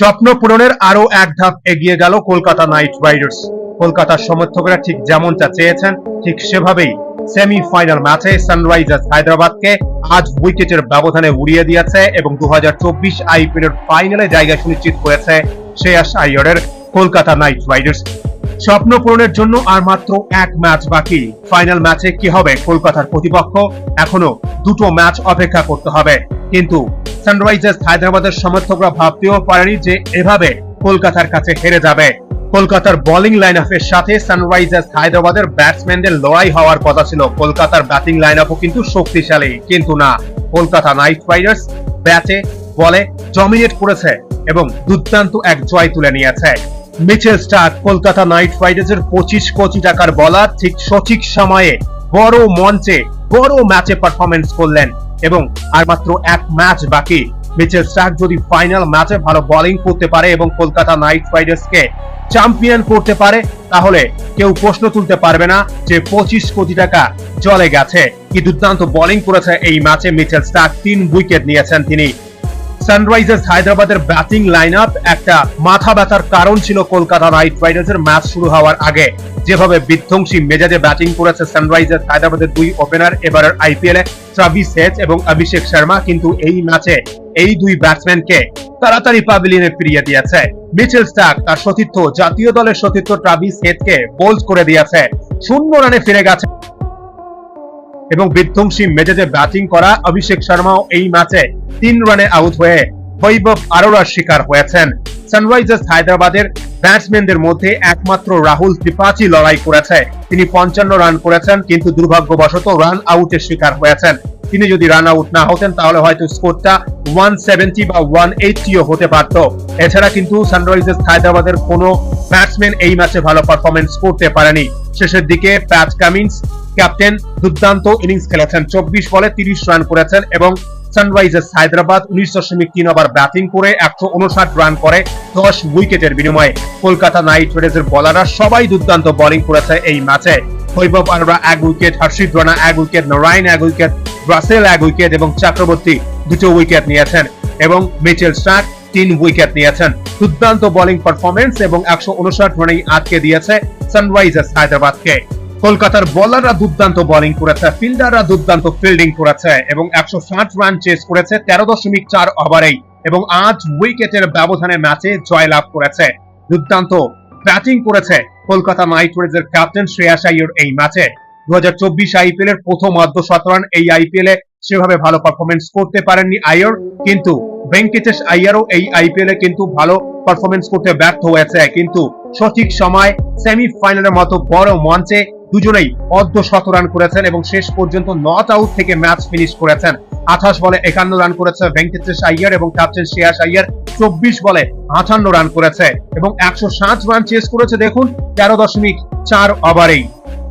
স্বপ্ন পূরণের আরও এক ধাপ এগিয়ে গেল কলকাতা নাইট রাইডার্স। কলকাতার সমর্থকরা ঠিক যেমনটা চেয়েছেন, ঠিক সেভাবেই সেমিফাইনাল ম্যাচে সানরাইজার্স হায়দ্রাবাদকে আজ উইকেটের ব্যবধানে উড়িয়ে দিয়েছে এবং দু হাজার চব্বিশ আইপিএল এর ফাইনালে জায়গা সুনিশ্চিত করেছে শ্রেয়াস আইয়ারের কলকাতা নাইট রাইডার্স। স্বপ্ন পূরণের জন্য আর মাত্র এক ম্যাচ বাকি। ফাইনাল ম্যাচে কি হবে কলকাতার প্রতিপক্ষ? এখনও দুটো ম্যাচ অপেক্ষা করতে হবে। কিন্তু সানরাইজার্স হায়দ্রাবাদের সমর্থকরা ভাবতেও পারেনি যে এভাবে কলকাতার কাছে হেরে যাবে। কলকাতার বোলিং লাইন আপের সাথে সানরাইজার্স হায়দ্রাবাদের ব্যাটসম্যানদের লড়াই হওয়ার কথা ছিল। কলকাতার ব্যাটিং লাইন আপও কিন্তু শক্তিশালী, কিন্তু না। কলকাতা নাইট রাইডার্স ব্যাটে বলে ডমিনেট করেছে এবং দুর্দান্ত এক জয় তুলে নিয়েছে। মিচেল স্টার্ক কলকাতা নাইট রাইডার্সের পঁচিশ কোটি টাকার বলার ঠিক সঠিক সময়ে বড় মঞ্চে বড় ম্যাচে পারফরমেন্স করলেন। এবং আর মাত্র এক ম্যাচ বাকি। মিচেল স্টার্ক যদি ফাইনাল ম্যাচে ভালো বোলিং করতে পারে এবং কলকাতা নাইট রাইডার্সকে চ্যাম্পিয়ন করতে পারে, তাহলে কেউ প্রশ্ন তুলতে পারবে না যে পঁচিশ কোটি টাকা জলে গেছে। কি দুর্দান্ত বোলিং করেছে এই ম্যাচে মিচেল স্টার্ক? তিন উইকেট নিয়েছেন তিনি। সানরাইজার্স হায়দ্রাবাদের ব্যাটিং লাইন একটা মাথা ব্যথার কারণ ছিল কলকাতা নাইট রাইডার্সের ম্যাচ শুরু হওয়ার আগে। যেভাবে বিধ্বংসী মেজাজে ব্যাটিং করেছে সানরাইজার্স, হায়দ্রাবাদের দুই ওপেনার, এবারের আইপিএল এ ট্রাভিস হেজ এবং অভিষেক শর্মা কিন্তু এই ম্যাচে এই দুই ব্যাটসম্যানকে তাড়াতাড়ি পাভিলিয়নে ফিরিয়ে দিয়েছে। মিচেল স্টার্ক তার সতীর্থ, জাতীয় দলের সতীর্থ ট্রাভিস হেজকে বোল্ড করে দিয়েছে। শূন্য রানে ফিরে গেছে। এবং বিধ্বংসী মেজাজে ব্যাটিং করা অভিষেক শর্মাও এই ম্যাচে তিন রানে আউট হয়ে বৈভব আরোরার শিকার হয়েছেন। সানরাইজার্স হায়দ্রাবাদের ব্যাটসম্যানদের মধ্যে একমাত্র রাহুল ত্রিপাঠী লড়াই করেছে। তিনি পঞ্চান্ন রান করেছেন, কিন্তু দুর্ভাগ্যবশত রান আউটের শিকার হয়েছেন। তিনি যদি রান আউট না হতেন, তাহলে হয়তো স্কোরটা ওয়ান সেভেন্টি বা ওয়ান এইটিও হতে পারত। এছাড়া কিন্তু সানরাইজার্স হায়দ্রাবাদের কোনো ব্যাটসম্যান এই ম্যাচে ভালো পারফরমেন্স করতে পারেনি। শেষের দিকে প্যাট কামিন্স, ক্যাপ্টেন দুর্দান্ত ইনিংস খেলেছেন। চব্বিশ বলে তিরিশ রান করেছেন এবং সানরাইজার্স হায়দ্রাবাদ উনিশ দশমিক তিন ওভার ব্যাটিং করে একশো উনষাট রান করে দশ উইকেটের বিনিময়ে। কলকাতা নাইট রাইডার্সের বলাররা সবাই দুর্দান্ত বোলিং করেছে এই ম্যাচে। বৈভব আরোরা এক উইকেট, হর্ষিত রানা এক উইকেট, নারায়ণ এক উইকেট, রাসেল এক উইকেট এবং চক্রবর্তী দুটো উইকেট নিয়েছেন এবং মিচেল স্টার্ক তিন উইকেট নিয়েছেন। দুর্দান্ত বোলিং পারফরমেন্স এবং একশো উনষাট রানেই আটকে দিয়েছে সানরাইজার্স হায়দ্রাবাদকে। কলকাতার বোলাররা দুর্দান্ত বোলিং করেছে ফিল্ডাররা দুর্দান্ত ফিল্ডিং করেছে এবং একশো ষাট রান চেস করেছে তেরো দশমিক চার ওভারেই এবং আজ উইকেটের ব্যবধানে ম্যাচে জয়লাভ করেছে। দুর্দান্ত ব্যাটিং করেছে কলকাতা নাইট রাইডার্সের ক্যাপ্টেন শ্রেয়াস আইয়র এই ম্যাচে দু হাজার চব্বিশ আইপিএল এর প্রথম অর্ধ শতরান এই আইপিএল এ সেভাবে ভালো পারফরমেন্স করতে পারেননি আইয়র, কিন্তু ভেঙ্কটেশ আইয়ারও এই আইপিএল এ কিন্তু ভালো পারফরমেন্স করতে ব্যর্থ হয়েছে। কিন্তু সঠিক সময় সেমিফাইনালের মতো বড় মঞ্চে দুজনেই অর্ধ শত রান করেছেন এবং শেষ পর্যন্ত নট আউট থেকে ম্যাচ ফিনিশ করেছেন। আঠাশ বলে একান্ন রান করেছে ভেঙ্কটেশ আইয়ার এবং ক্যাপ্টেন শ্রেয়াস আইয়ার চব্বিশ বলে আটান্ন রান করেছে এবং একশো সাত রান চেস করেছে দেখুন, তেরো দশমিক চার ওভারেই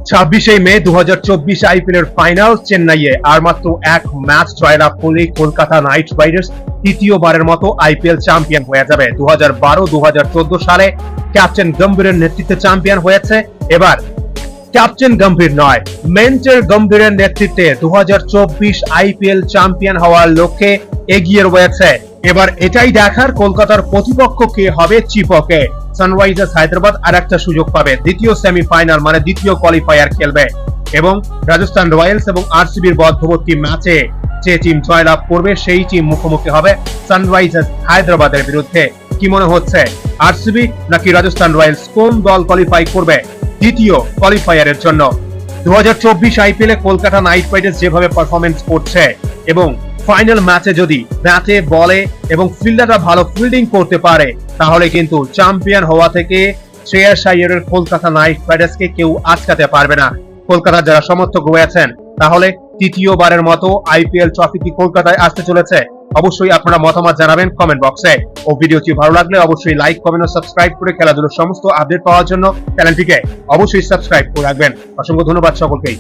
ছাব্বিশে মে দু হাজার চব্বিশ আইপিএল এর ফাইনাল চেন্নাইয়ে আর মাত্র এক ম্যাচ জয়লাভ করলেই কলকাতা নাইট রাইডার্স তৃতীয়বারের মতো আইপিএল চ্যাম্পিয়ন হয়ে যাবে। দু হাজার বারো দু হাজার চোদ্দ সালে ক্যাপ্টেন গম্ভীরের নেতৃত্বে চ্যাম্পিয়ন হয়েছে। এবার ক্যাপ্টেন গম্ভীর নয়, মেন্টার গম্ভীরের নেতৃত্বে দু আইপিএল চ্যাম্পিয়ন হওয়ার লক্ষ্যে এগিয়ে রয়েছে। এবার এটাই দেখার কলকাতার প্রতিপক্ষ কে হবে চিপকে। সানরাইজার্স হায়দ্রাবাদ আর একটা সুযোগ পাবে, দ্বিতীয় সেমিফাইনাল মানে দ্বিতীয় কোয়ালিফায়ার খেলবে। এবং রাজস্থান রয়্যালস এবং আরসিবির মধ্যবর্তী ম্যাচে যে টিম জয়লাভ করবে, সেই টিম মুখোমুখি হবে সানরাইজার্স হায়দ্রাবাদের বিরুদ্ধে। কি মনে হচ্ছে, আরসিবি নাকি রাজস্থান রয়্যালস কোন দল কোয়ালিফাই করবে? দ্বিতীয় কোয়ালিফায়ারের জন্য। দু আইপিএল এ কলকাতা নাইট রাইডার্স যেভাবে পারফরমেন্স করছে এবং ফাইনাল ম্যাচে যদি ব্যাটে বলে এবং ফিল্ডাররা ভালো ফিল্ডিং করতে পারে, তাহলে কিন্তু চ্যাম্পিয়ন হওয়া থেকে শ্রেয়াস আইয়ারের কলকাতা নাইট রাইডার্সকে কেউ আটকাতে পারবে না। কলকাতার যারা সমর্থক রয়েছেন, তাহলে তৃতীয়বারের মতো আইপিএল ট্রফি কি কলকাতায় আসতে চলেছে? অবশ্যই আপনারা মতামত জানাবেন কমেন্ট বক্সে ও ভিডিওটি ভালো লাগলে অবশ্যই লাইক কমেন্ট ও সাবস্ক্রাইব করে খেলাধুলোর সমস্ত আপডেট পাওয়ার জন্য চ্যানেলটিকে অবশ্যই সাবস্ক্রাইব করে রাখবেন। অসংখ্য ধন্যবাদ সকলকেই।